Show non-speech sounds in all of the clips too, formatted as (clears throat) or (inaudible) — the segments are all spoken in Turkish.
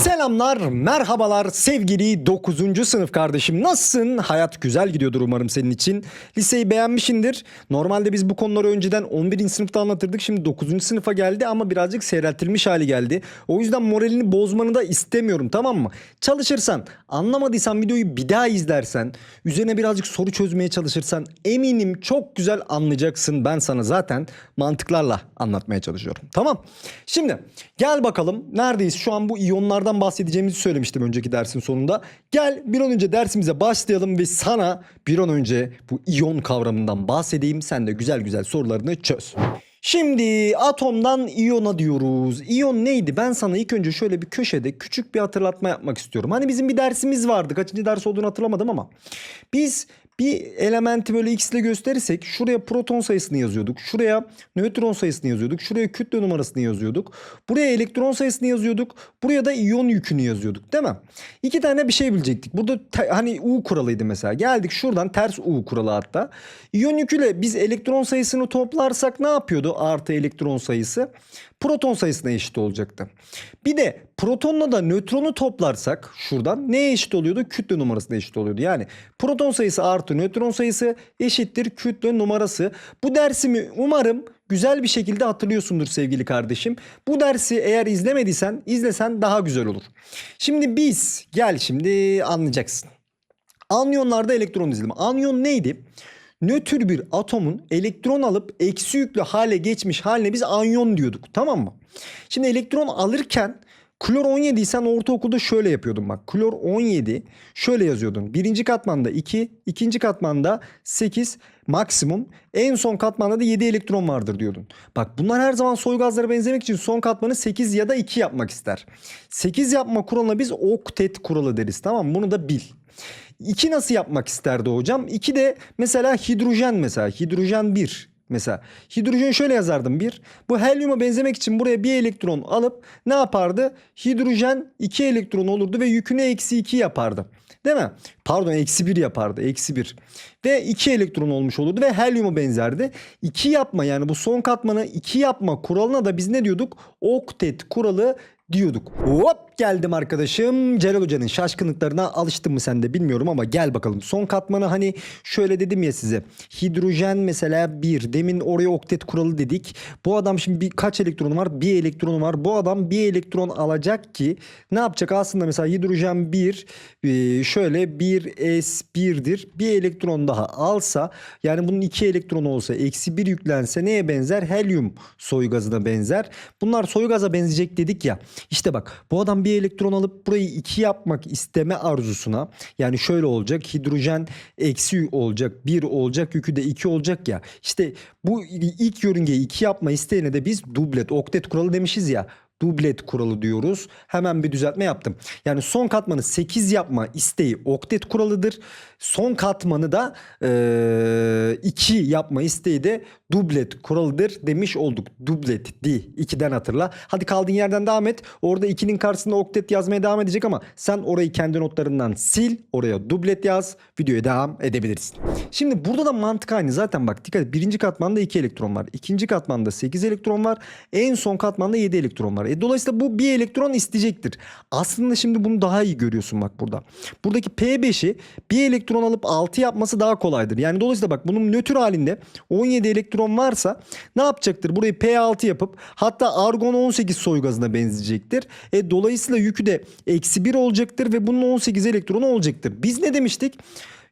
Selamlar, merhabalar sevgili 9. sınıf kardeşim. Nasılsın? Hayat güzel gidiyordur umarım senin için. Liseyi beğenmişindir. Normalde biz bu konuları önceden 11. sınıfta anlatırdık. Şimdi 9. sınıfa geldi ama birazcık seyreltilmiş hali geldi. O yüzden moralini bozmanı da istemiyorum tamam mı? Çalışırsan, anlamadıysan videoyu bir daha izlersen, üzerine birazcık soru çözmeye çalışırsan eminim çok güzel anlayacaksın. Ben sana zaten mantıklarla anlatmaya çalışıyorum. Tamam. Şimdi gel bakalım neredeyiz? Şu an bu iyonlardan bahsedeceğimizi söylemiştim önceki dersin sonunda. Gel bir an önce dersimize başlayalım ve sana bir an önce bu iyon kavramından bahsedeyim. Sen de güzel güzel sorularını çöz. Şimdi atomdan iyona diyoruz. İyon neydi? Ben sana ilk önce şöyle bir köşede küçük bir hatırlatma yapmak istiyorum. Hani bizim bir dersimiz vardı. Kaçıncı ders olduğunu hatırlamadım ama. Biz bir elementi böyle x ile gösterirsek şuraya proton sayısını yazıyorduk. Şuraya nötron sayısını yazıyorduk. Şuraya kütle numarasını yazıyorduk. Buraya elektron sayısını yazıyorduk. Buraya da iyon yükünü yazıyorduk değil mi? İki tane bir şey bilecektik. Burada hani U kuralıydı mesela. Geldik şuradan ters U kuralı hatta. İyon yüküyle biz elektron sayısını toplarsak ne yapıyordu artı elektron sayısı? Proton sayısına eşit olacaktı. Bir de protonla da nötronu toplarsak şuradan neye eşit oluyordu? Kütle numarasına eşit oluyordu. Yani proton sayısı artı nötron sayısı eşittir kütle numarası. Bu dersimi umarım güzel bir şekilde hatırlıyorsundur sevgili kardeşim. Bu dersi eğer izlemediysen izlesen daha güzel olur. Şimdi biz gel şimdi anlayacaksın. Anyonlarda elektron dizilimi. Anyon neydi? Nötr bir atomun elektron alıp eksi yüklü hale geçmiş haline biz anyon diyorduk. Tamam mı? Şimdi elektron alırken klor 17 sen ortaokulda şöyle yapıyordun bak. Klor 17 şöyle yazıyordun. Birinci katmanda 2, ikinci katmanda 8 maksimum. En son katmanda da 7 elektron vardır diyordun. Bak bunlar her zaman soy gazlara benzemek için son katmanı 8 ya da 2 yapmak ister. 8 yapma kuralına biz oktet kuralı deriz. Tamam mı? Bunu da bil. 2 nasıl yapmak isterdi hocam? 2 de mesela hidrojen mesela. Hidrojen 1 mesela. Hidrojen şöyle yazardım 1. Bu helyuma benzemek için buraya bir elektron alıp ne yapardı? Hidrojen 2 elektron olurdu ve yükünü eksi 2 yapardı. Değil mi? Pardon eksi 1 yapardı. Eksi 1. Ve 2 elektron olmuş olurdu ve helyuma benzerdi. 2 yapma yani bu son katmanı 2 yapma kuralına da biz ne diyorduk? Oktet kuralı diyorduk. Hop geldim arkadaşım. Celal Hoca'nın şaşkınlıklarına alıştın mı sen de bilmiyorum ama gel bakalım. Son katmanı hani şöyle dedim ya size. Hidrojen mesela 1. Demin oraya oktet kuralı dedik. Bu adam şimdi bir, kaç elektronu var? Bir elektronu var. Bu adam bir elektron alacak ki ne yapacak? Aslında mesela hidrojen 1 e, şöyle 1s1'dir. Bir elektron daha alsa yani bunun 2 elektronu olsa eksi 1 yüklense neye benzer? Helyum soy gazına benzer. Bunlar soy gaza benzeyecek dedik ya. İşte bak bu adam bir elektron alıp burayı 2 yapmak isteme arzusuna yani şöyle olacak hidrojen eksi olacak 1 olacak yükü de 2 olacak ya. İşte bu ilk yörüngeyi 2 yapma isteğine de biz dublet oktet kuralı demişiz ya dublet kuralı diyoruz. Hemen bir düzeltme yaptım. Yani son katmanı 8 yapma isteği oktet kuralıdır. Son katmanı da 2 yapma isteği de dublet kuralıdır demiş olduk. Dublet di 2'den hatırla. Hadi kaldığın yerden devam et. Orada 2'nin karşısında oktet yazmaya devam edecek ama sen orayı kendi notlarından sil. Oraya dublet yaz. Videoya devam edebilirsin. Şimdi burada da mantık aynı. Zaten bak dikkat et. Birinci katmanda 2 elektron var. İkinci katmanda 8 elektron var. En son katmanda 7 elektron var. E, dolayısıyla bu bir elektron isteyecektir. Aslında şimdi bunu daha iyi görüyorsun bak burada. Buradaki P5'i bir elektron alıp 6 yapması daha kolaydır. Yani dolayısıyla bak bunun nötr halinde 17 elektron varsa ne yapacaktır? Burayı P6 yapıp hatta argon 18 soy gazına benzeyecektir. E, dolayısıyla yükü de eksi 1 olacaktır ve bunun 18 elektronu olacaktır. Biz ne demiştik?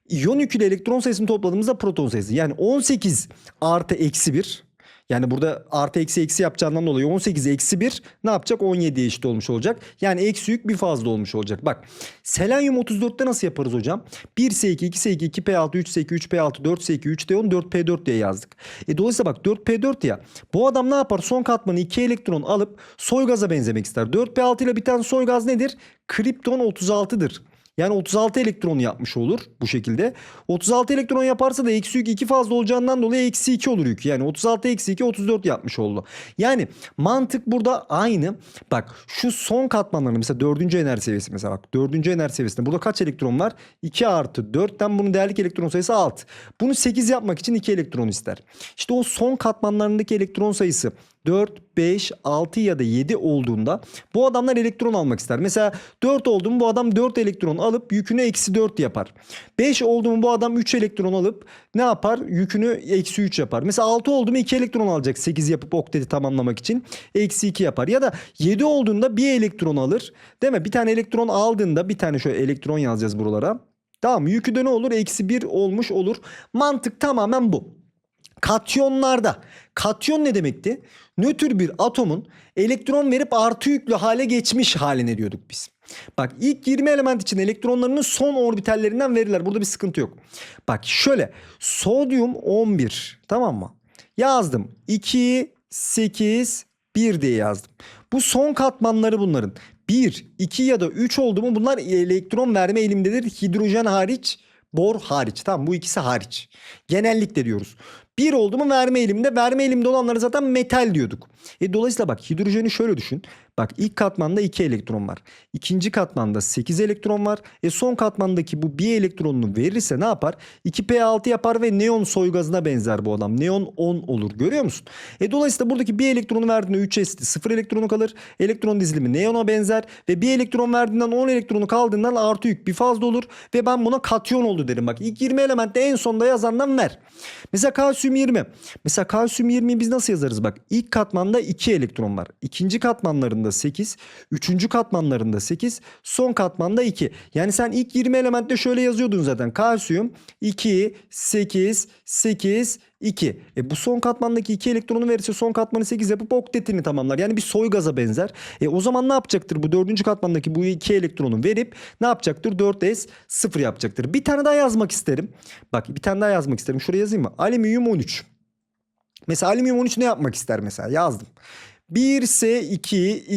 İyon yüküyle elektron sayısını topladığımızda proton sayısı. Yani 18 artı eksi 1 yani burada artı eksi eksi yapacağından dolayı 18 eksi 1 ne yapacak? 17'ye eşit olmuş olacak. Yani eksi yük bir fazla olmuş olacak. Bak selenyum 34'te nasıl yaparız hocam? 1S2, 2S2, 2P6, 3S2, 3P6, 4S2, 3D10, 4P4 diye yazdık. E dolayısıyla bak 4P4 ya. Bu adam ne yapar? Son katmanı 2 elektron alıp soy gaza benzemek ister. 4P6 ile biten soy gaz nedir? Kripton 36'dır. Yani 36 elektron yapmış olur bu şekilde. 36 elektron yaparsa da eksi yük 2 fazla olacağından dolayı eksi 2 olur yük. Yani 36 eksi 2 34 yapmış oldu. Yani mantık burada aynı. Bak şu son katmanlarını mesela 4. enerji seviyesi mesela bak 4. enerji seviyesinde burada kaç elektron var? 2 artı 4'ten bunun değerlik elektron sayısı 6. Bunu 8 yapmak için 2 elektron ister. İşte o son katmanlarındaki elektron sayısı 4, 5, 6 ya da 7 olduğunda bu adamlar elektron almak ister. Mesela 4 oldu mu bu adam 4 elektron alıp yükünü eksi 4 yapar. 5 oldu mu bu adam 3 elektron alıp ne yapar? Yükünü eksi 3 yapar. Mesela 6 oldu mu 2 elektron alacak 8 yapıp okteti tamamlamak için. Eksi 2 yapar. Ya da 7 olduğunda bir elektron alır. Değil mi? Bir tane elektron aldığında bir tane şöyle elektron yazacağız buralara. Tamam? Yükü de ne olur? Eksi 1 olmuş olur. Mantık tamamen bu. Katyonlarda. Katyon ne demekti? Nötr bir atomun elektron verip artı yüklü hale geçmiş haline diyorduk biz. Bak ilk 20 element için elektronlarının son orbitallerinden verirler. Burada bir sıkıntı yok. Bak şöyle sodyum 11 tamam mı? Yazdım 2, 8, 1 diye yazdım. Bu son katmanları bunların. 1, 2 ya da 3 oldu mu bunlar elektron verme eğilimindedir. Hidrojen hariç, bor hariç. Tamam bu ikisi hariç. Genellikle diyoruz. 1 oldu mu verme eğiliminde. Verme eğiliminde olanları zaten metal diyorduk. E, dolayısıyla bak hidrojeni şöyle düşün. Bak ilk katmanda 2 elektron var. İkinci katmanda 8 elektron var. E son katmandaki bu bir elektronunu verirse ne yapar? 2p6 yapar ve neon soygazına benzer bu adam. Neon 10 olur. Görüyor musun? E dolayısıyla buradaki bir elektronu verdiğinde 3s'ti. 0 elektronu kalır. Elektron dizilimi neona benzer ve bir elektron verdiğinden 10 elektronu kaldığından artı yük bir fazla olur ve ben buna katyon oldu derim. Bak ilk 20 elementte en sonda yazandan ver. Mesela kalsiyum 20. Mesela kalsiyum 20'yi biz nasıl yazarız? Bak ilk katmanda 2 elektron var. İkinci katmanlarında 8. Üçüncü katmanlarında 8. Son katmanda 2. Yani sen ilk 20 elementte şöyle yazıyordun zaten. Kalsiyum 2, 8, 8, 2. E bu son katmandaki 2 elektronu verirse son katmanı 8 yapıp oktetini tamamlar. Yani bir soy gaza benzer. E o zaman ne yapacaktır? Bu dördüncü katmandaki bu 2 elektronu verip ne yapacaktır? 4s 0 yapacaktır. Bir tane daha yazmak isterim. Bak bir tane daha yazmak isterim. Şuraya yazayım mı? Alüminyum 13. Mesela alüminyum 13 ne yapmak ister mesela? Yazdım. 1S2,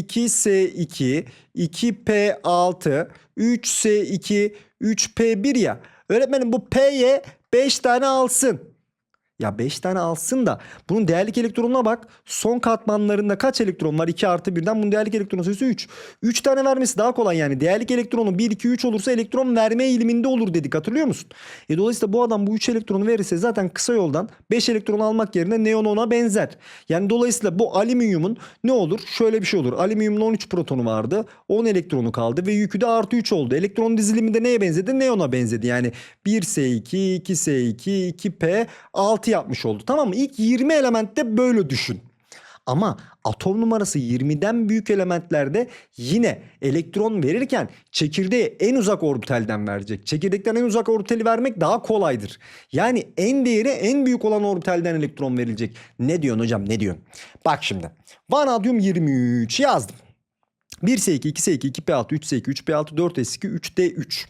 2S2, 2P6, 3S2, 3P1 ya. Öğretmenim bu P'ye 5 tane alsın. Ya 5 tane alsın da bunun değerlik elektronuna bak. Son katmanlarında kaç elektron var? 2 artı 1'den bunun değerlik elektron sayısı 3. 3 tane vermesi daha kolay yani. Değerlik elektronu 1, 2, 3 olursa elektron verme eğiliminde olur dedik hatırlıyor musun? E dolayısıyla bu adam bu 3 elektronu verirse zaten kısa yoldan 5 elektron almak yerine neon ona benzer. Yani dolayısıyla bu alüminyumun ne olur? Şöyle bir şey olur. Alüminyumun 13 protonu vardı. 10 elektronu kaldı ve yükü de artı 3 oldu. Elektron dizilimi de neye benzedi? Neona benzedi. Yani 1S2, 2S2, 2P, 6 yapmış oldu. Tamam mı? İlk 20 elementte böyle düşün. Ama atom numarası 20'den büyük elementlerde yine elektron verirken çekirdeğe en uzak orbitalden verecek. Çekirdekten en uzak orbitali vermek daha kolaydır. Yani en değeri en büyük olan orbitalden elektron verilecek. Ne diyorsun hocam ne diyorsun? Bak şimdi. Vanadyum 23 yazdım. 1S2, 2S2, 2P6, 3S2, 3P6, 4S2, 3D3.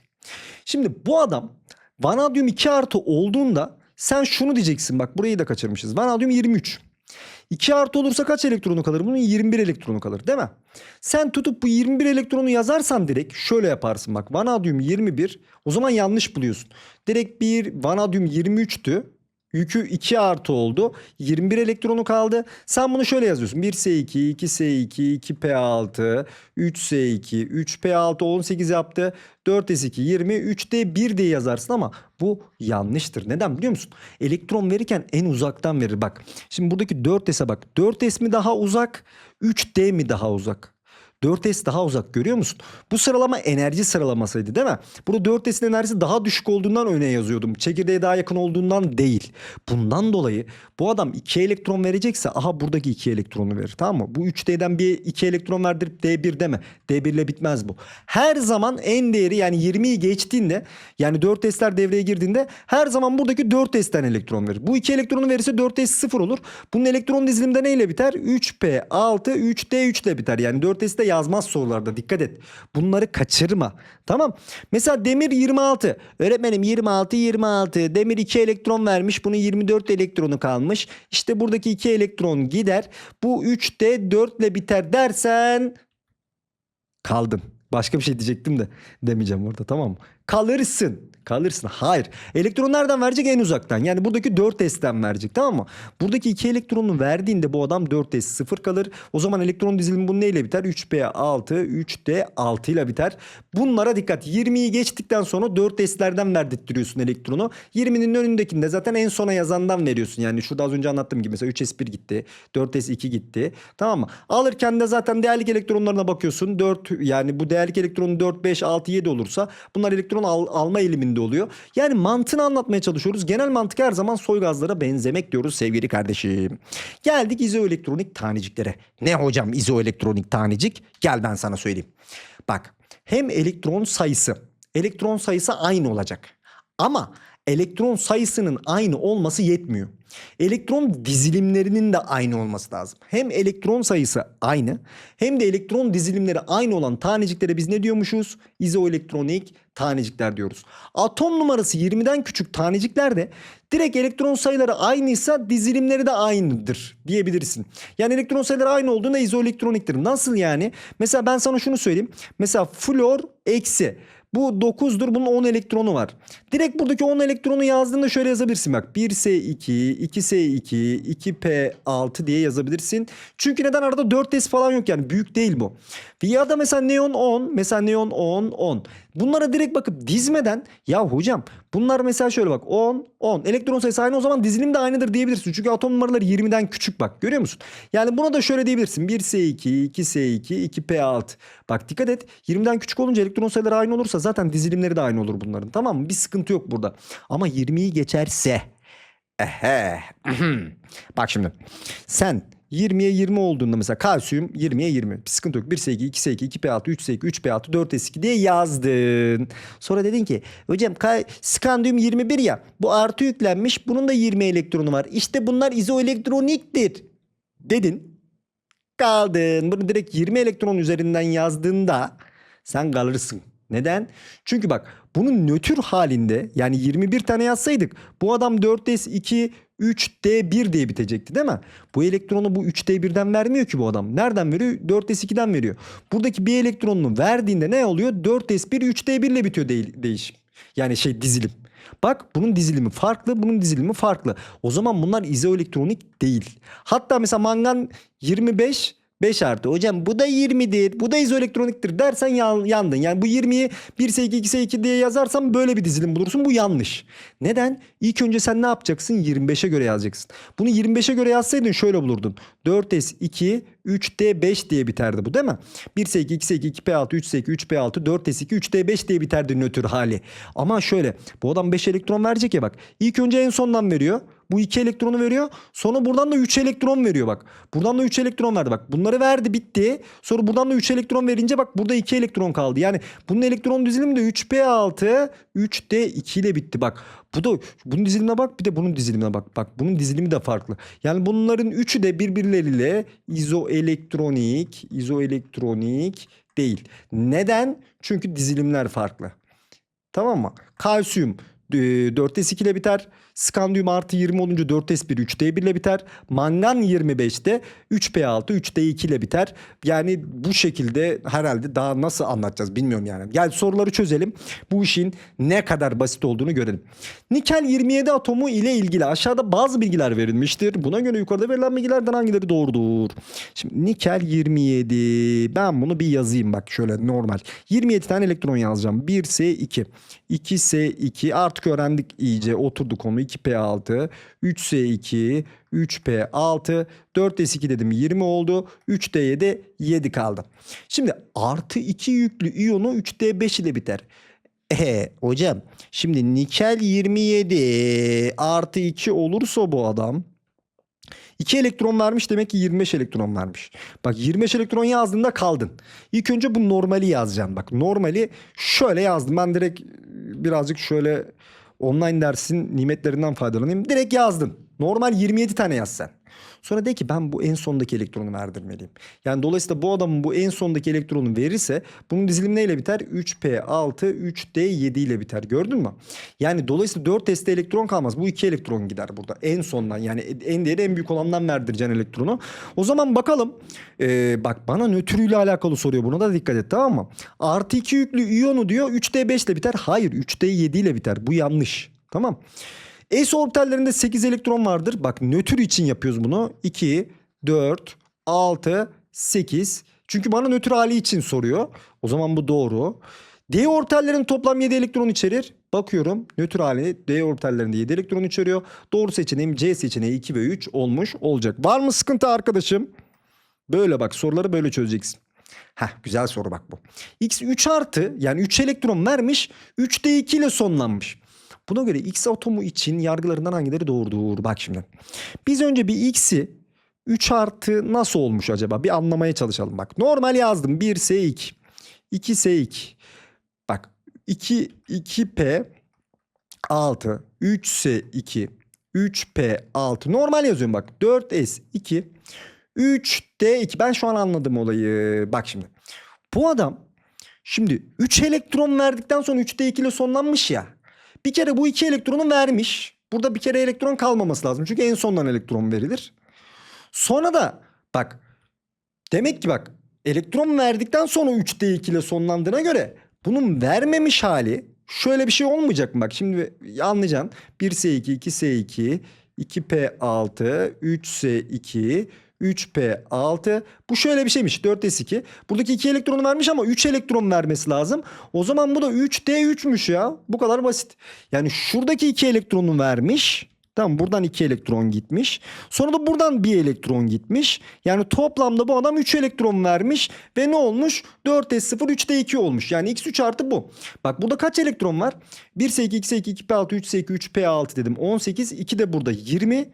Şimdi bu adam vanadyum 2 artı olduğunda sen şunu diyeceksin bak burayı da kaçırmışız. Vanadyum 23. 2 artı olursa kaç elektronu kalır? Bunun 21 elektronu kalır değil mi? Sen tutup bu 21 elektronu yazarsan direkt şöyle yaparsın bak. Vanadyum 21 o zaman yanlış buluyorsun. Direkt bir vanadyum 23'tü. Yükü 2 artı oldu. 21 elektronu kaldı. Sen bunu şöyle yazıyorsun. 1S2, 2S2, 2P6, 3S2, 3P6 18 yaptı. 4S2 20, 3D 1 diye yazarsın ama bu yanlıştır. Neden biliyor musun? Elektron verirken en uzaktan verir. Bak şimdi buradaki 4S'e bak. 4S mi daha uzak, 3D mi daha uzak? 4S daha uzak görüyor musun? Bu sıralama enerji sıralamasıydı değil mi? Burada 4S'in enerjisi daha düşük olduğundan öne yazıyordum. Çekirdeğe daha yakın olduğundan değil. Bundan dolayı bu adam 2 elektron verecekse aha buradaki 2 elektronu verir tamam mı? Bu 3D'den bir 2 elektron verdirip D1 deme. D1 ile bitmez bu. Her zaman en değeri yani 20'yi geçtiğinde yani 4S'ler devreye girdiğinde her zaman buradaki 4S'ten elektron verir. Bu 2 elektronu verirse 4S 0 olur. Bunun elektron dizilimde neyle biter? 3P 6 3D3 ile biter. Yani 4S'te yazmaz sorularda dikkat et. Bunları kaçırma. Tamam. Mesela demir 26. Öğretmenim 26 26. Demir 2 elektron vermiş. Bunun 24 elektronu kalmış. İşte buradaki 2 elektron gider. Bu 3D 4 ile biter dersen kaldın. Başka bir şey diyecektim de demeyeceğim orada tamam mı? kalırsın. Kalırsın. Hayır. Elektron nereden verecek? En uzaktan. Yani buradaki 4S'ten verecek tamam mı? Buradaki 2 elektronunu verdiğinde bu adam 4S 0 kalır. O zaman elektron dizilimi bu neyle biter? 3P6, 3D 6 ile biter. Bunlara dikkat. 20'yi geçtikten sonra 4S'lerden verdirtiyorsun elektronu. 20'nin önündekinde zaten en sona yazandan veriyorsun. Yani şurada az önce anlattığım gibi mesela 3S1 gitti. 4S2 gitti. Tamam mı? Alırken de zaten değerlik elektronlarına bakıyorsun. 4 yani bu değerlik elektronun 4, 5, 6, 7 olursa bunlar elektron al- alma eğiliminde oluyor. Yani mantığını anlatmaya çalışıyoruz. Genel mantık her zaman soy gazlara benzemek diyoruz sevgili kardeşim. Geldik izoelektronik taneciklere. Ne hocam izoelektronik tanecik? Gel ben sana söyleyeyim. Bak hem elektron sayısı, elektron sayısı aynı olacak. Ama elektron sayısının aynı olması yetmiyor. Elektron dizilimlerinin de aynı olması lazım. Hem elektron sayısı aynı hem de elektron dizilimleri aynı olan taneciklere biz ne diyormuşuz? İzoelektronik tanecikler diyoruz. Atom numarası 20'den küçük taneciklerde direkt elektron sayıları aynıysa dizilimleri de aynıdır diyebilirsin. Yani elektron sayıları aynı olduğunda izoelektroniktir. Nasıl yani? Mesela ben sana şunu söyleyeyim. Mesela flor eksi. Bu 9'dur. Bunun 10 elektronu var. Direkt buradaki 10 elektronu yazdığında şöyle yazabilirsin bak. 1S2, 2S2, 2P6 diye yazabilirsin. Çünkü neden arada 4S falan yok yani. Büyük değil bu. Ya da mesela neon 10, mesela neon 10, 10. Bunlara direkt bakıp dizmeden ya hocam bunlar mesela şöyle bak 10, 10. Elektron sayısı aynı o zaman dizilim de aynıdır diyebilirsin. Çünkü atom numaraları 20'den küçük bak görüyor musun? Yani buna da şöyle diyebilirsin. 1S2, 2S2, 2P6. Bak dikkat et 20'den küçük olunca elektron sayıları aynı olursa zaten dizilimleri de aynı olur bunların tamam mı? Bir sıkıntı yok burada. Ama 20'yi geçerse Ehe. (clears throat) Bak şimdi. Sen 20'ye 20 olduğunda mesela kalsiyum 20'ye 20. Bir sıkıntı yok. 1S2, 2S2, 2P6, 3S2, 3P6, 4S2 diye yazdın. Sonra dedin ki hocam ka- skandiyum 21 ya. Bu artı yüklenmiş. Bunun da 20 elektronu var. İşte bunlar izoelektroniktir. Dedin. Kaldın. Bunu direkt 20 elektron üzerinden yazdığında sen kalırsın. Neden? Çünkü bak bunun nötr halinde yani 21 tane yazsaydık bu adam 4s2 3d1 diye bitecekti değil mi? Bu elektronu bu 3d1'den vermiyor ki bu adam. Nereden veriyor? 4s2'den veriyor. Buradaki bir elektronunu verdiğinde ne oluyor? 4s1 3d1 ile bitiyor değil- değişim. Yani şey dizilim. Bak bunun dizilimi farklı, bunun dizilimi farklı. O zaman bunlar izoelektronik değil. Hatta mesela mangan 25 5 artı. Hocam bu da 20'dir. Bu da izoelektroniktir dersen yan- yandın. Yani bu 20'yi 1S2 2S2 diye yazarsan böyle bir dizilim bulursun. Bu yanlış. Neden? İlk önce sen ne yapacaksın? 25'e göre yazacaksın. Bunu 25'e göre yazsaydın şöyle bulurdun. 4S2 3D5 diye biterdi bu değil mi? 1S2 2S2 2P6 3S2 3P6 4S2 3D5 diye biterdi nötr hali. Ama şöyle bu adam 5 elektron verecek ya bak. İlk önce en sondan veriyor. Bu 2 elektronu veriyor. Sonra buradan da 3 elektron veriyor bak. Buradan da 3 elektron verdi bak. Bunları verdi bitti. Sonra buradan da 3 elektron verince bak burada 2 elektron kaldı. Yani bunun elektron dizilimi de 3P6 3D2 ile bitti bak. Bu da bunun dizilimine bak bir de bunun dizilimine bak. Bak bunun dizilimi de farklı. Yani bunların üçü de birbirleriyle izoelektronik, izoelektronik değil. Neden? Çünkü dizilimler farklı. Tamam mı? Kalsiyum e, 4S2 ile biter. Skandiyum artı 20 olunca 4S1 3D1 ile biter. Mangan 25'te 3P6 3D2 ile biter. Yani bu şekilde herhalde daha nasıl anlatacağız bilmiyorum yani. Gel soruları çözelim. Bu işin ne kadar basit olduğunu görelim. Nikel 27 atomu ile ilgili aşağıda bazı bilgiler verilmiştir. Buna göre yukarıda verilen bilgilerden hangileri doğrudur? Şimdi nikel 27. Ben bunu bir yazayım bak şöyle normal. 27 tane elektron yazacağım. 1S2, 2S2 artık öğrendik iyice oturdu konu 2P6, 3S2, 3P6, 4S2 dedim 20 oldu. 3D'ye 7 kaldı. Şimdi artı 2 yüklü iyonu 3D5 ile biter. E hocam şimdi nikel 27 artı 2 olursa bu adam 2 elektron vermiş demek ki 25 elektron vermiş. Bak 25 elektron yazdığında kaldın. İlk önce bu normali yazacaksın. Bak normali şöyle yazdım. Ben direkt birazcık şöyle online dersin nimetlerinden faydalanayım. Direkt yazdım. Normal 27 tane yaz sen. Sonra de ki ben bu en sondaki elektronu verdirmeliyim. Yani dolayısıyla bu adamın bu en sondaki elektronu verirse bunun dizilimi neyle biter? 3p6 3d7 ile biter. Gördün mü? Yani dolayısıyla 4s'te elektron kalmaz. Bu iki elektron gider burada. En sondan yani en değeri en büyük olandan verdireceksin elektronu. O zaman bakalım. Ee, bak bana nötrüyle alakalı soruyor. Buna da dikkat et tamam mı? Artı 2 yüklü iyonu diyor 3d5 ile biter. Hayır 3d7 ile biter. Bu yanlış. Tamam. S orbitallerinde 8 elektron vardır. Bak nötr için yapıyoruz bunu. 2, 4, 6, 8. Çünkü bana nötr hali için soruyor. O zaman bu doğru. D orbitallerin toplam 7 elektron içerir. Bakıyorum nötr hali D orbitallerinde 7 elektron içeriyor. Doğru seçeneğim C seçeneği 2 ve 3 olmuş olacak. Var mı sıkıntı arkadaşım? Böyle bak soruları böyle çözeceksin. Heh güzel soru bak bu. X 3 artı yani 3 elektron vermiş 3D2 ile sonlanmış. Buna göre X atomu için yargılarından hangileri doğrudur? Bak şimdi. Biz önce bir X'i 3 artı nasıl olmuş acaba? Bir anlamaya çalışalım bak. Normal yazdım. 1S2. 2S2. Bak 2 2P 6 3S2 3P6 normal yazıyorum bak 4S2 3D2 ben şu an anladım olayı bak şimdi bu adam şimdi 3 elektron verdikten sonra 3D2 ile sonlanmış ya bir kere bu 2 elektronu vermiş burada bir kere elektron kalmaması lazım çünkü en sondan elektron verilir sonra da bak demek ki bak elektron verdikten sonra 3D2 ile sonlandığına göre bunun vermemiş hali şöyle bir şey olmayacak mı? Bak şimdi anlayacaksın. 1S2, 2S2, 2P6, 3S2, 3P6. Bu şöyle bir şeymiş 4S2. Buradaki 2 elektronu vermiş ama 3 elektron vermesi lazım. O zaman bu da 3D3'müş ya. Bu kadar basit. Yani şuradaki 2 elektronu vermiş. Tamam buradan 2 elektron gitmiş. Sonra da buradan 1 elektron gitmiş. Yani toplamda bu adam 3 elektron vermiş. Ve ne olmuş? 4S0 3D2 olmuş. Yani X3 artı bu. Bak burada kaç elektron var? 1S2, 2S2, 2P6, 3S2, 3P6 dedim. 18. 2 de burada 20.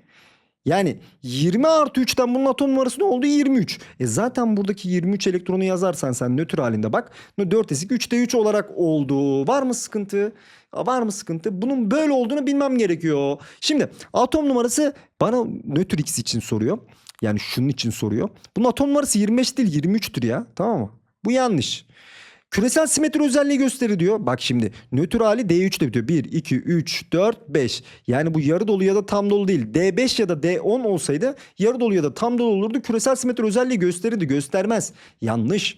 Yani 20 artı 3'ten bunun atom numarası ne oldu? 23. E zaten buradaki 23 elektronu yazarsan sen nötr halinde bak. 4S2 3D3 olarak oldu. Var mı sıkıntı? Var mı sıkıntı? Bunun böyle olduğunu bilmem gerekiyor. Şimdi atom numarası bana nötr x için soruyor. Yani şunun için soruyor. Bunun atom numarası 25 değil 23'tür ya. Tamam mı? Bu yanlış. Küresel simetri özelliği gösterir diyor. Bak şimdi nötr hali D3 ile bitiyor. 1, 2, 3, 4, 5. Yani bu yarı dolu ya da tam dolu değil. D5 ya da D10 olsaydı yarı dolu ya da tam dolu olurdu. Küresel simetri özelliği gösterirdi. Göstermez. Yanlış.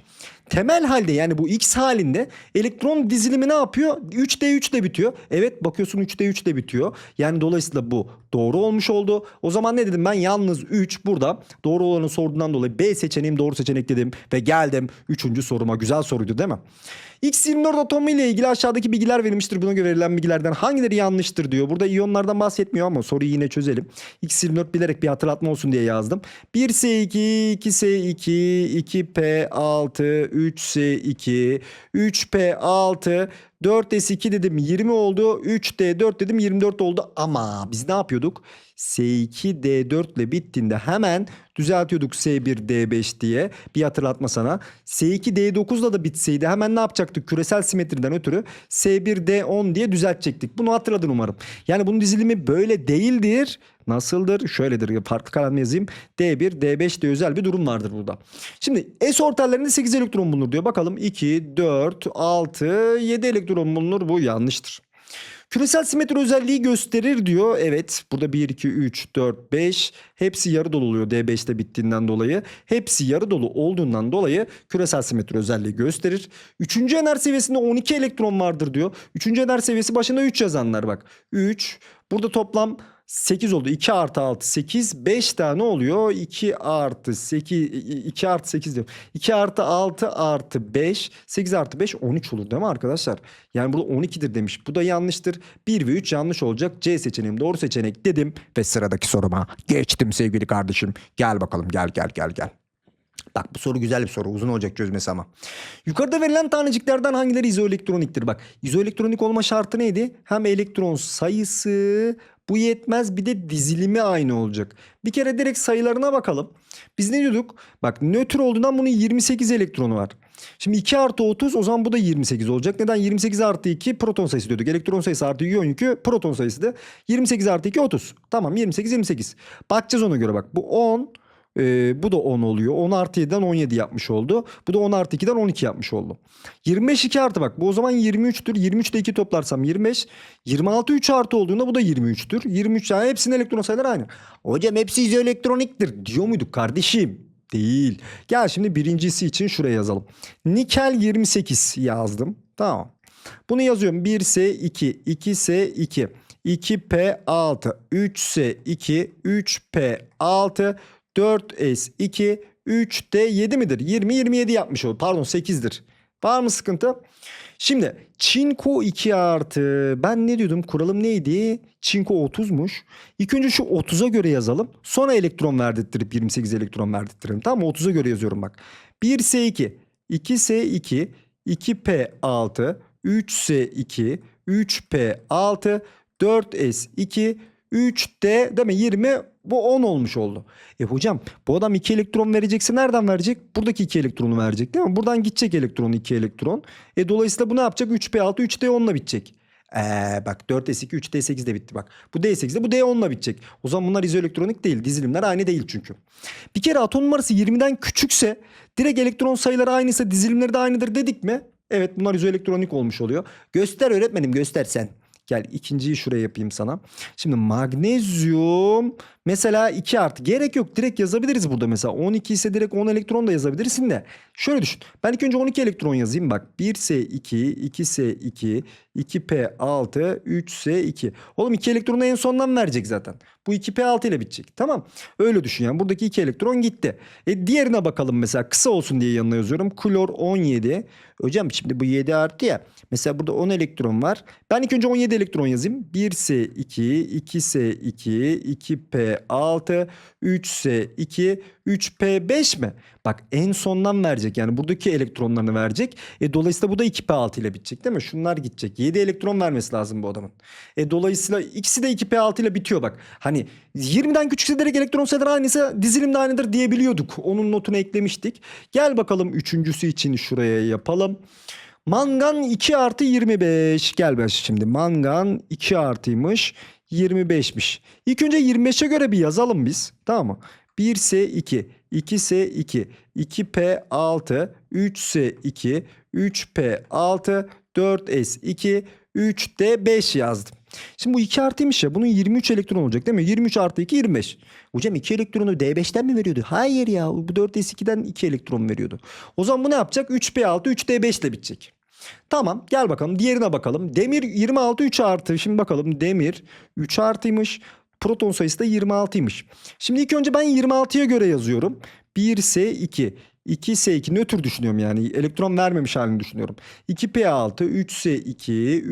Temel halde yani bu X halinde elektron dizilimi ne yapıyor? 3D3 ile bitiyor. Evet bakıyorsun 3D3 ile bitiyor. Yani dolayısıyla bu doğru olmuş oldu. O zaman ne dedim ben? Yalnız 3 burada doğru olanı sorduğundan dolayı B seçeneğim doğru seçenek dedim. Ve geldim 3. soruma. Güzel soruydu değil mi? X24 atomu ile ilgili aşağıdaki bilgiler verilmiştir. Buna göre verilen bilgilerden hangileri yanlıştır diyor. Burada iyonlardan bahsetmiyor ama soruyu yine çözelim. X24 bilerek bir hatırlatma olsun diye yazdım. 1S2, 2S2, 2P6, 3S2, 3P6, 4S2 dedim 20 oldu. 3D4 dedim 24 oldu. Ama biz ne yapıyorduk? S2 D4 ile bittiğinde hemen düzeltiyorduk S1 D5 diye. Bir hatırlatma sana. S2 D9'la da bitseydi hemen ne yapacaktık? Küresel simetriden ötürü S1 D10 diye düzeltecektik. Bunu hatırladın umarım. Yani bunun dizilimi böyle değildir. Nasıldır? Şöyledir. Farklı kalem yazayım. D1, D5 de özel bir durum vardır burada. Şimdi S ortallerinde 8 elektron bulunur diyor. Bakalım 2, 4, 6, 7 elektron bulunur. Bu yanlıştır. Küresel simetri özelliği gösterir diyor. Evet burada 1, 2, 3, 4, 5 hepsi yarı dolu oluyor D5'te bittiğinden dolayı. Hepsi yarı dolu olduğundan dolayı küresel simetri özelliği gösterir. Üçüncü enerji seviyesinde 12 elektron vardır diyor. Üçüncü enerji seviyesi başında 3 yazanlar bak. 3 burada toplam 8 oldu. 2 artı 6 8 5 tane oluyor. 2 artı 8 2 artı 8 diyorum. 2 artı 6 artı 5 8 artı 5 13 olur değil mi arkadaşlar? Yani burada 12'dir demiş. Bu da yanlıştır. 1 ve 3 yanlış olacak. C seçeneğim doğru seçenek dedim. Ve sıradaki soruma geçtim sevgili kardeşim. Gel bakalım gel gel gel gel. Bak bu soru güzel bir soru. Uzun olacak çözmesi ama. Yukarıda verilen taneciklerden hangileri izoelektroniktir? Bak izoelektronik olma şartı neydi? Hem elektron sayısı bu yetmez bir de dizilimi aynı olacak. Bir kere direkt sayılarına bakalım. Biz ne diyorduk? Bak nötr olduğundan bunun 28 elektronu var. Şimdi 2 artı 30 o zaman bu da 28 olacak. Neden? 28 artı 2 proton sayısı diyorduk. Elektron sayısı artı iyon yükü proton sayısı da 28 artı 2 30. Tamam 28 28. Bakacağız ona göre bak. Bu 10 ee, bu da 10 oluyor. 10 artı 7'den 17 yapmış oldu. Bu da 10 artı 2'den 12 yapmış oldu. 25 2 artı bak. Bu o zaman 23'tür. 23 ile 2 toplarsam 25. 26 3 artı olduğunda bu da 23'tür. 23 yani hepsinin elektron sayıları aynı. Hocam hepsi izoelektroniktir diyor muyduk kardeşim? Değil. Gel şimdi birincisi için şuraya yazalım. Nikel 28 yazdım. Tamam. Bunu yazıyorum. 1S2, 2S2, 2P6, 3S2, 3P6, 4S2, 3D7 midir? 20, 27 yapmış olur. Pardon 8'dir. Var mı sıkıntı? Şimdi çinko 2 artı ben ne diyordum kuralım neydi? Çinko 30'muş. İlk önce şu 30'a göre yazalım. Sonra elektron verdirttirip 28 elektron verdirttirelim. Tamam mı? 30'a göre yazıyorum bak. 1S2, 2S2, 2P6, 3S2, 3P6, 4S2, 3D değil mi? 20 bu 10 olmuş oldu. E hocam bu adam 2 elektron verecekse nereden verecek? Buradaki 2 elektronu verecek değil mi? Buradan gidecek elektronu 2 elektron. E dolayısıyla bu ne yapacak? 3P6 3D10'la bitecek. Ee, bak 4S2 3D8 de bitti bak. Bu D8'de bu D10'la bitecek. O zaman bunlar izoelektronik değil. Dizilimler aynı değil çünkü. Bir kere atom numarası 20'den küçükse direkt elektron sayıları aynıysa dizilimleri de aynıdır dedik mi? Evet bunlar izoelektronik olmuş oluyor. Göster öğretmenim göster sen. Gel ikinciyi şuraya yapayım sana. Şimdi magnezyum mesela 2 artı. Gerek yok direkt yazabiliriz burada mesela. 12 ise direkt 10 elektron da yazabilirsin de. Şöyle düşün. Ben ilk önce 12 elektron yazayım bak. 1S2, 2S2, 2P6, 3S2. Oğlum 2 elektronu en sondan verecek zaten. Bu 2P6 ile bitecek. Tamam. Öyle düşün yani. Buradaki 2 elektron gitti. E diğerine bakalım mesela. Kısa olsun diye yanına yazıyorum. Klor 17. Hocam şimdi bu 7 artı ya. Mesela burada 10 elektron var. Ben ilk önce 17 elektron yazayım. 1S2, 2S2, 2P6, 3S2, 3P5 mi? Bak en sondan verecek. Yani buradaki elektronlarını verecek. E dolayısıyla bu da 2P6 ile bitecek değil mi? Şunlar gidecek. 7 elektron vermesi lazım bu adamın. E dolayısıyla ikisi de 2P6 ile bitiyor bak. Hani 20'den küçükse direkt elektron sayıları aynıysa dizilim de aynıdır diyebiliyorduk. Onun notunu eklemiştik. Gel bakalım üçüncüsü için şuraya yapalım. Mangan 2 artı 25. Gel ben şimdi. Mangan 2 artıymış. 25'miş. İlk önce 25'e göre bir yazalım biz. Tamam mı? 1S2, 2S2, 2P6, 3S2, 3P6, 4S2, 3D5 yazdım. Şimdi bu 2 artıymış ya bunun 23 elektron olacak değil mi? 23 artı 2 25. Hocam 2 elektronu D5'ten mi veriyordu? Hayır ya bu 4S2'den 2 elektron veriyordu. O zaman bu ne yapacak? 3P6 3D5 ile bitecek. Tamam gel bakalım diğerine bakalım. Demir 26 3 artı. Şimdi bakalım demir 3 artıymış. Proton sayısı da 26'ymış. Şimdi ilk önce ben 26'ya göre yazıyorum. 1S2, 2S2 nötr düşünüyorum yani elektron vermemiş halini düşünüyorum. 2P6, 3S2,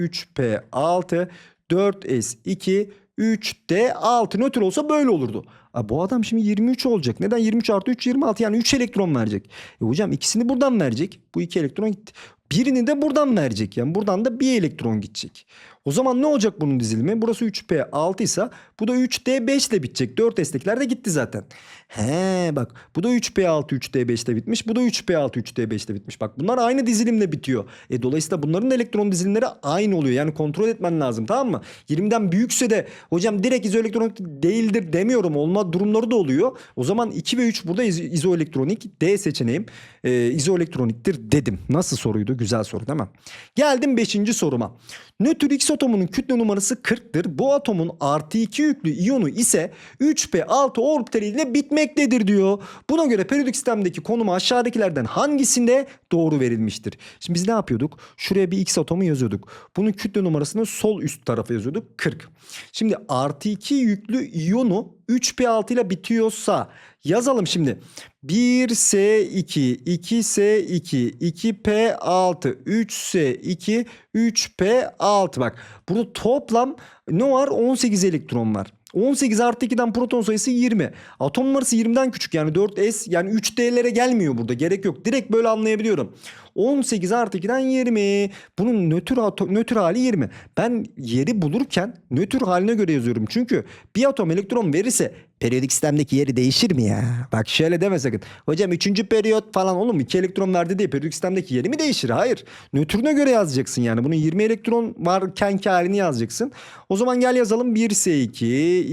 3P6, 4S2, 3D6 nötr olsa böyle olurdu. Aa, bu adam şimdi 23 olacak. Neden 23 artı 3 26 yani 3 elektron verecek. E hocam ikisini buradan verecek. Bu 2 elektron gitti. Birini de buradan verecek. Yani buradan da bir elektron gidecek. O zaman ne olacak bunun dizilimi? Burası 3P6 ise bu da 3D5 ile bitecek. 4 destekler de gitti zaten. He bak bu da 3P6 3D5 ile bitmiş. Bu da 3P6 3D5 ile bitmiş. Bak bunlar aynı dizilimle bitiyor. E dolayısıyla bunların elektron dizilimleri aynı oluyor. Yani kontrol etmen lazım tamam mı? 20'den büyükse de hocam direkt izoelektronik değildir demiyorum. Olma durumları da oluyor. O zaman 2 ve 3 burada iz- izoelektronik. D seçeneğim e, izoelektroniktir dedim. Nasıl soruydu? Güzel soru değil mi? Geldim 5. soruma. Nötr X atomunun kütle numarası 40'tır. Bu atomun artı 2 yüklü iyonu ise 3p6 orbitaliyle bitmektedir diyor. Buna göre periyodik sistemdeki konumu aşağıdakilerden hangisinde doğru verilmiştir? Şimdi biz ne yapıyorduk? Şuraya bir X atomu yazıyorduk. Bunun kütle numarasını sol üst tarafa yazıyorduk 40. Şimdi artı 2 yüklü iyonu 3p6 ile bitiyorsa yazalım şimdi. 1S2, 2S2, 2P6, 3S2, 3P6 bak. Burada toplam ne var? 18 elektron var. 18 artı 2'den proton sayısı 20. Atom numarası 20'den küçük yani 4S yani 3D'lere gelmiyor burada gerek yok. Direkt böyle anlayabiliyorum. 18 artı 2'den 20. Bunun nötr, nötr hali 20. Ben yeri bulurken nötr haline göre yazıyorum. Çünkü bir atom elektron verirse periyodik sistemdeki yeri değişir mi ya? Bak şöyle deme sakın. Hocam 3. periyot falan oğlum 2 elektron verdi diye periyodik sistemdeki yeri mi değişir? Hayır. Nötrüne göre yazacaksın yani. Bunun 20 elektron varkenki halini yazacaksın. O zaman gel yazalım 1S2,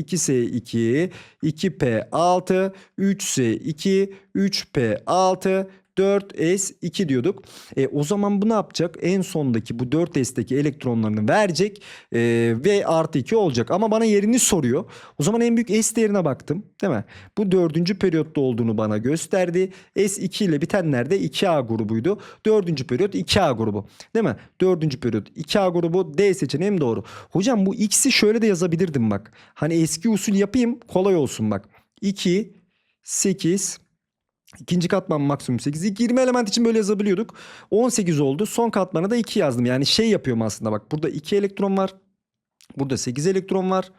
2S2, 2P6, 3S2, 3P6, 4S2 diyorduk. E, o zaman bu ne yapacak? En sondaki bu 4S'teki elektronlarını verecek e, ve artı 2 olacak. Ama bana yerini soruyor. O zaman en büyük S değerine baktım. Değil mi? Bu dördüncü periyotta olduğunu bana gösterdi. S2 ile bitenler de 2A grubuydu. Dördüncü periyot 2A grubu. Değil mi? Dördüncü periyot 2A grubu D seçeneğim doğru. Hocam bu X'i şöyle de yazabilirdim bak. Hani eski usul yapayım kolay olsun bak. 2, 8, İkinci katman maksimum 8. İlk 20 element için böyle yazabiliyorduk. 18 oldu. Son katmana da 2 yazdım. Yani şey yapıyorum aslında bak. Burada 2 elektron var. Burada 8 elektron var.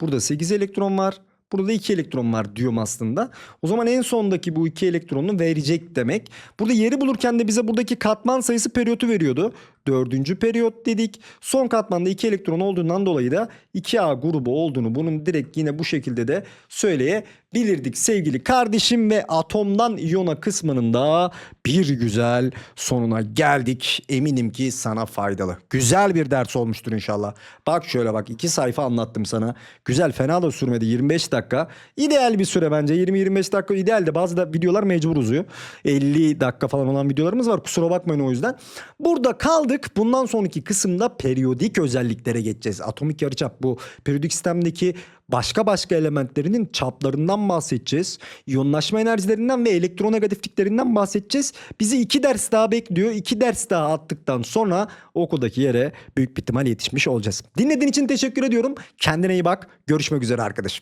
Burada 8 elektron var. Burada 2 elektron var diyorum aslında. O zaman en sondaki bu 2 elektronunu verecek demek. Burada yeri bulurken de bize buradaki katman sayısı periyotu veriyordu. Dördüncü periyot dedik. Son katmanda 2 elektron olduğundan dolayı da 2A grubu olduğunu bunun direkt yine bu şekilde de söyleyebilirdik sevgili kardeşim ve atomdan iyona kısmının da bir güzel sonuna geldik. Eminim ki sana faydalı. Güzel bir ders olmuştur inşallah. Bak şöyle bak iki sayfa anlattım sana. Güzel fena da sürmedi 25 dakika. İdeal bir süre bence 20-25 dakika ideal de bazı da videolar mecbur uzuyor. 50 dakika falan olan videolarımız var kusura bakmayın o yüzden. Burada kaldık. Bundan sonraki kısımda periyodik özelliklere geçeceğiz. Atomik yarıçap bu periyodik sistemdeki başka başka elementlerinin çaplarından bahsedeceğiz. İyonlaşma enerjilerinden ve elektronegatifliklerinden bahsedeceğiz. Bizi iki ders daha bekliyor. İki ders daha attıktan sonra okuldaki yere büyük bir ihtimal yetişmiş olacağız. Dinlediğin için teşekkür ediyorum. Kendine iyi bak. Görüşmek üzere arkadaşım.